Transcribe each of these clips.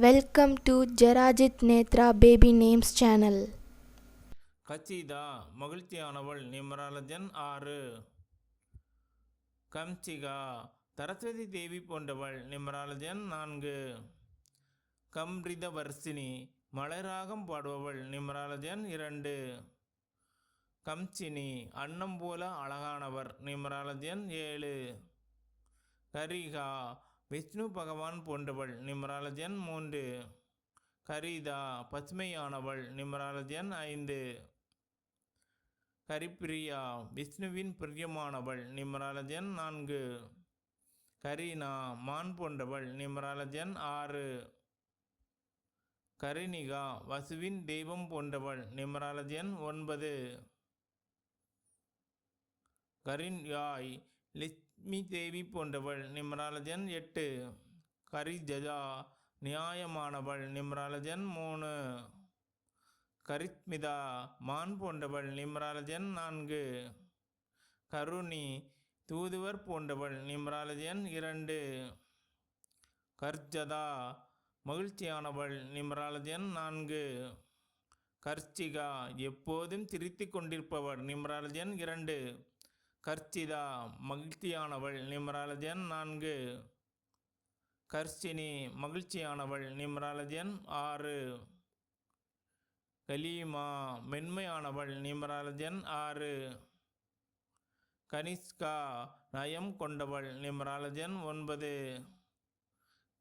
Welcome to Jerajith Netra baby names channel Kachitha மகிழ்ச்சியானவள் நிமராலஜன் ஆறு. கம்சிகா சரஸ்வதி தேவி போன்றவள் நிமராலஜன் நான்கு. கம்ரித வர்சினி மலராகம் பாடுபவள் நிமராலஜன் இரண்டு. கம்சினி அன்னம் போல அழகானவர் நிமராலஜன் ஏழு. கரிகா விஷ்ணு பகவான் போன்றவள் நிமராலஜன் மூன்று கரிதா பசுமையானவள் நிமராலஜன் ஐந்து கரிப்பிரியா விஷ்ணுவின் பிரியமானவள் நிமராலஜன் நான்கு கரீனா மான் போன்றவள் நிமராலஜன் ஆறு கரிணிகா வசுவின் தெய்வம் போன்றவள் நிமராலஜன் ஒன்பது கரின்யாய் லட்சுமி தேவி போன்றவள் நிம்ராலஜன். எட்டு. கரிஜஜா நியாயமானவள் நிம்ராலஜன். மூணு. கரித்மிதா மான் போன்றவள் நிம்ராலஜன். நான்கு. கருணி தூதுவர் போன்றவள் நிம்ராலஜன். இரண்டு. கர்ஜதா மகிழ்ச்சியானவள் நிம்ராலஜன். நான்கு. கர்ச்சிகா எப்போதும் சிரித்து கொண்டிருப்பவள் நிம்ராலஜன். இரண்டு. கர்ச்சிதா மகிழ்ச்சியானவள் நிம்ராலஜன் நான்கு. கர்ஷினி மகிழ்ச்சியானவள் நிம்ராலஜன் ஆறு. கலீமா மென்மையானவள் நிம்ராலஜன் ஆறு. கனிஷ்கா நயம் கொண்டவள் நிம்ராலஜன் ஒன்பது.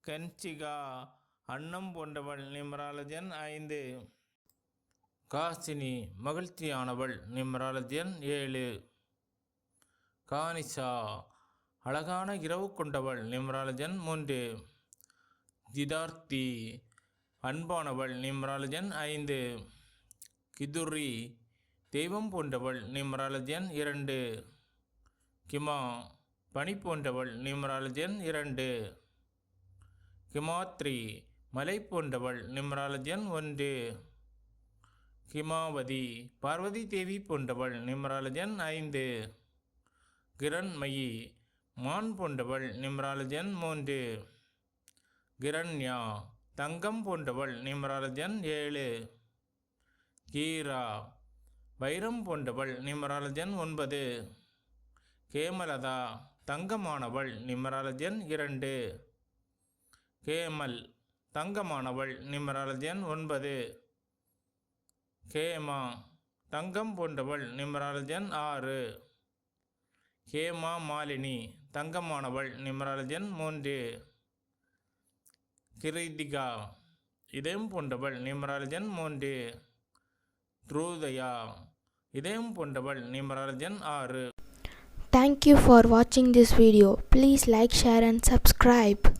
கன்சிகா அன்னம் போன்றவள் நிம்ராலஜன் ஐந்து. காசினி மகிழ்ச்சியானவள் நிம்ராலஜன் ஏழு. கானிஷா அழகான இரவு கொண்டவள் நிம்ராலஜன் மூன்று. ஜிதார்த்தி அன்பானவள் நிம்ராலஜன் ஐந்து. கிதுரி தெய்வம் போன்றவள் நிம்ராலஜன் இரண்டு. கிமா பனி போன்றவள் நிம்ராலஜன் இரண்டு. கிமாத்ரி மலை போன்றவள் நிம்ராலஜன் ஒன்று. கிமாவதி பார்வதி தேவி போன்றவள் நிம்ராலஜன் ஐந்து. கிரண்மயி மான் போன்றவள் நிம்ராலஜன் மூன்று. கிரண்யா தங்கம் போன்றவள் நிம்ராலஜன் ஏழு. கீரா வைரம் போன்றவள் நிம்ராலஜன் ஒன்பது. கேமலதா தங்கமானவள் நிம்ராலஜன் இரண்டு. கேமல் தங்கமானவள் நிம்ராலஜன் ஒன்பது. கேமா தங்கம் போன்றவள் நிம்ராலஜன் ஆறு. ஹேமா மாலினி தங்கமானவள் நிமராஜன் மூன்று. கிருதிகா இதயம் போன்றவள் நிமராஜன் மூன்று. த்ரூதயா இதயம் போன்றவள் நிமராஜன் ஆறு. தேங்க்யூ ஃபார் வாட்சிங் this video please like share and subscribe.